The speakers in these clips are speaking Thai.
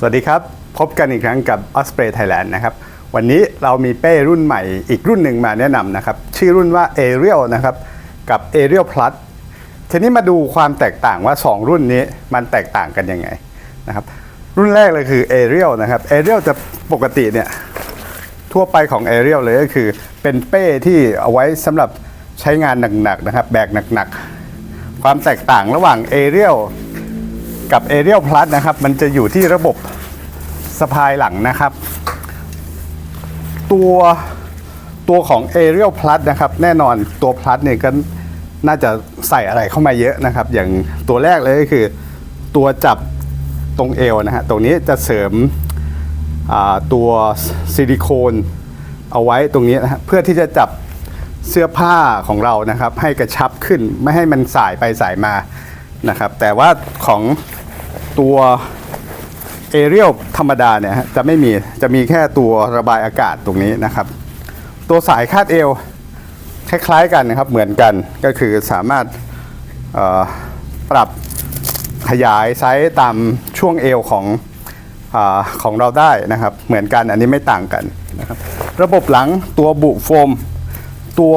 สวัสดีครับ พบกันอีกครั้งกับ Osprey Thailand นะครับ วันนี้เรามีเป้รุ่นใหม่อีกรุ่นหนึ่งมาแนะนำนะครับ ชื่อรุ่นว่า Ariel นะครับ กับ Ariel Plus ทีนี้มาดูความแตกต่างว่า 2 รุ่นนี้มันแตกต่างกันยังไงนะครับ รุ่นแรกเลยคือ Ariel นะครับ Ariel จะปกติเนี่ย ทั่วไปของ Ariel เลยก็คือ เป็นเป้ที่เอาไว้สำหรับใช้งานหนักๆนะครับ แบกหนักๆ ความแตกต่างระหว่าง Ariel กับ Ariel Plus นะครับ มันจะอยู่ที่ระบบสะพายหลังนะครับ ตัวตัวของ Ariel Plus นะครับ แน่นอนตัว Plus เนี่ยก็น่าจะใส่อะไรเข้ามาเยอะนะครับ อย่างตัวแรกเลยก็คือตัวจับตรงเอวนะฮะ ตรงนี้จะเสริมตัวซิลิโคนเอาไว้ตรงนี้นะฮะเพื่อที่จะจับเสื้อผ้าของเรานะครับ ให้กระชับขึ้นไม่ให้มันสายไปสายมา นะครับ แต่ว่าของตัวเอเรียลธรรมดาเนี่ยจะไม่มีจะมีแค่ตัวระบายอากาศตรงนี้นะครับ ตัวสายคาดเอวคล้ายๆกันนะครับ เหมือนกันก็คือสามารถปรับขยายไซส์ตามช่วงเอวของอของเราได้นะครับ เหมือนกันอันนี้ไม่ต่างกันนะครับ ระบบหลังตัวบุโฟม ตัว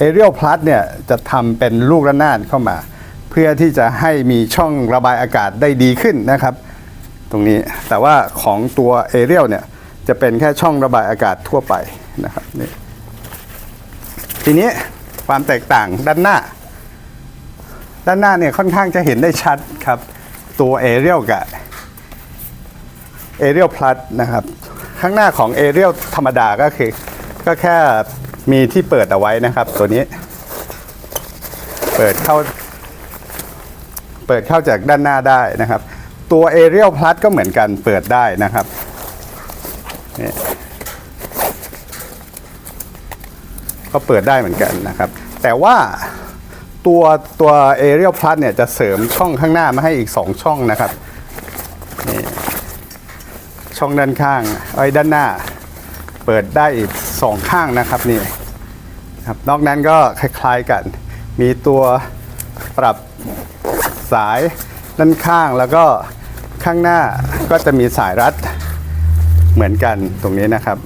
Ariel Plus เนี่ยจะทำเป็นลูกระนาดเข้ามา พื่อที่จะให้มีช่องระบายอากาศได้ดีขึ้นนะครับ ตรงนี้แต่ว่าของตัว Ariel เนี่ยจะเป็นแค่ช่องระบายอากาศทั่วไปนะครับนี่ทีนี้ความแตกต่างด้านหน้า ด้านหน้าเนี่ยค่อนข้างจะเห็นได้ชัดครับ ตัว Ariel กับ a r i e l Plus นะครับ ข้างหน้าของ a r i e l ธรรมดาก็คือ ก็แค่มีที่เปิดเอาไว้นะครับ ตัวนี้ เปิดเข้า เปิดเข้าจากด้านหน้าได้นะครับ ตัว a r i e l Plus ก็เหมือนกันเปิดได้นะครับนี่ก็เปิดได้เหมือนกันนะครับ แต่ว่าตัวตัว a r i e l Plus เนี่ยจะเสริมช่องข้างหน้ามาให้อีก 2 ช่องนะครับช่องด้านข้างไอ้ด้านหน้า เปิดได้อีกสองข้างนะครับนี่ครับนอกนั้นก็คล้ายๆกัน มีตัวปรับ สายด้านข้างแล้วก็ข้างหน้าก็จะมีสายรัดเหมือนกันตรงนี้นะครับ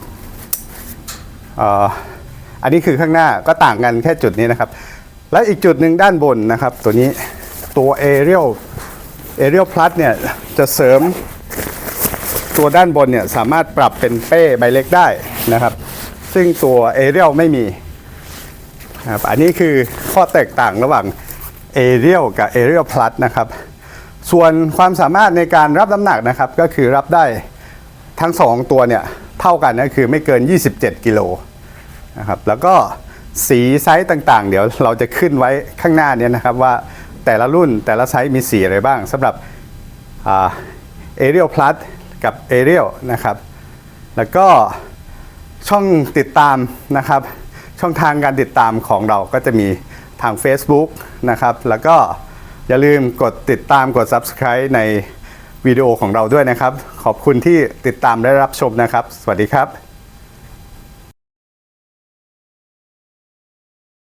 อันนี้คือข้างหน้าก็ต่างกันแค่จุดนี้นะครับ และอีกจุดหนึ่งด้านบนนะครับ ตัวนี้ตัว Ariel Ariel Plus เนี่ยจะเสริมตัวด้านบนเนี่ยสามารถปรับเป็นเป้ใบเล็กได้นะครับ ซึ่งตัว a r i e l ไม่มีครับอันนี้คือข้อแตกต่างระหว่าง a r i e l กับ a r i e l Plus นะครับ ส่วนความสามารถในการรับน้ำหนักนะครับ ก็คือรับได้ทั้ง 2 ตัวเนี่ยเท่ากันก็คือไม่เกิน 27 กิโลนะครับ แล้วก็สีไซส์ต่างๆ เดี๋ยวเราจะขึ้นไว้ข้างหน้านี่ยนะครับว่าแต่ละรุ่นแต่ละไซส์มีสีอะไรบ้างสำหรับเอเรียลพลัสกับเอเรียลนะครับ แล้วก็ช่องติดตามนะครับ ช่องทางการติดตามของเราก็จะมี ทาง Facebook นะครับ แล้วก็อย่าลืมกดติดตามกด Subscribe ในวิดีโอของเราด้วยนะครับ ขอบคุณที่ติดตามและรับชมนะครับ สวัสดีครับ